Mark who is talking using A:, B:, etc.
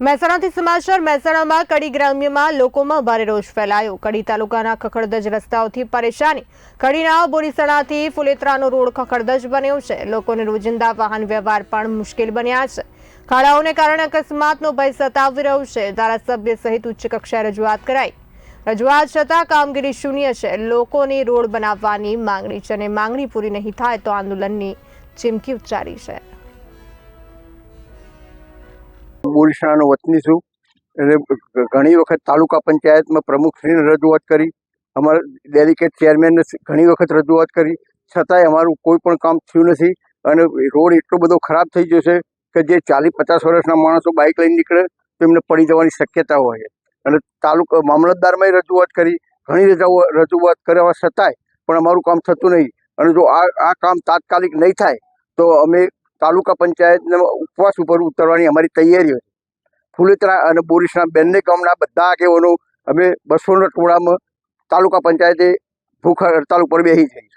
A: મહેસાણાથી સમાચાર, મહેસાણામાં કડી ગ્રામ્યમાં લોકોમાં ભારે રોષ ફેલાયો. કડી તાલુકાના ખખડધજ રસ્તાઓથી પરેશાની. કડીના બોરીસણાથી ફુલેત્રાનો રોડ ખખડધજ બન્યો છે. લોકોને રોજિંદા વાહન વ્યવહાર પણ મુશ્કેલ બન્યા છે. ખાડાઓને કારણે અકસ્માતનો ભય સતાવી રહ્યો છે. ધારાસભ્ય સહિત ઉચ્ચ કક્ષાએ રજૂઆત કરાઈ. રજૂઆત છતાં કામગીરી શૂન્ય છે. લોકોની રોડ બનાવવાની માંગણી છે અને માંગણી પૂરી નહીં થાય તો આંદોલનની ચીમકી ઉચ્ચારી છે.
B: બોરીસણાનો વતની છું. એટલે ઘણી વખત તાલુકા પંચાયતમાં પ્રમુખશ્રીને રજૂઆત કરી. અમારા ડેલિકેટ ચેરમેનને ઘણી વખત રજૂઆત કરી. છતાંય અમારું કોઈ પણ કામ થયું નથી અને રોડ એટલો બધો ખરાબ થઈ ગયો છે કે જે ચાલીસ પચાસ વર્ષના માણસો બાઇક લઈને નીકળે તો એમને પડી જવાની શક્યતા હોય છે. અને તાલુકા મામલતદારમાં રજૂઆત કરી. ઘણી રજાઓ, રજૂઆત કરવા છતાંય પણ અમારું કામ થતું નહીં. અને જો આ આ કામ તાત્કાલિક નહીં થાય તો અમે તાલુકા પંચાયતને ઉપવાસ ઉપર ઉતરવાની અમારી તૈયારી હતી ફુલેતરા અને બોરીસના બંને ગામના બધા આગેવાનો અમે બસોના ટોળામાં તાલુકા પંચાયતે ભૂખ હડતાલ ઉપર બેસી જઈએ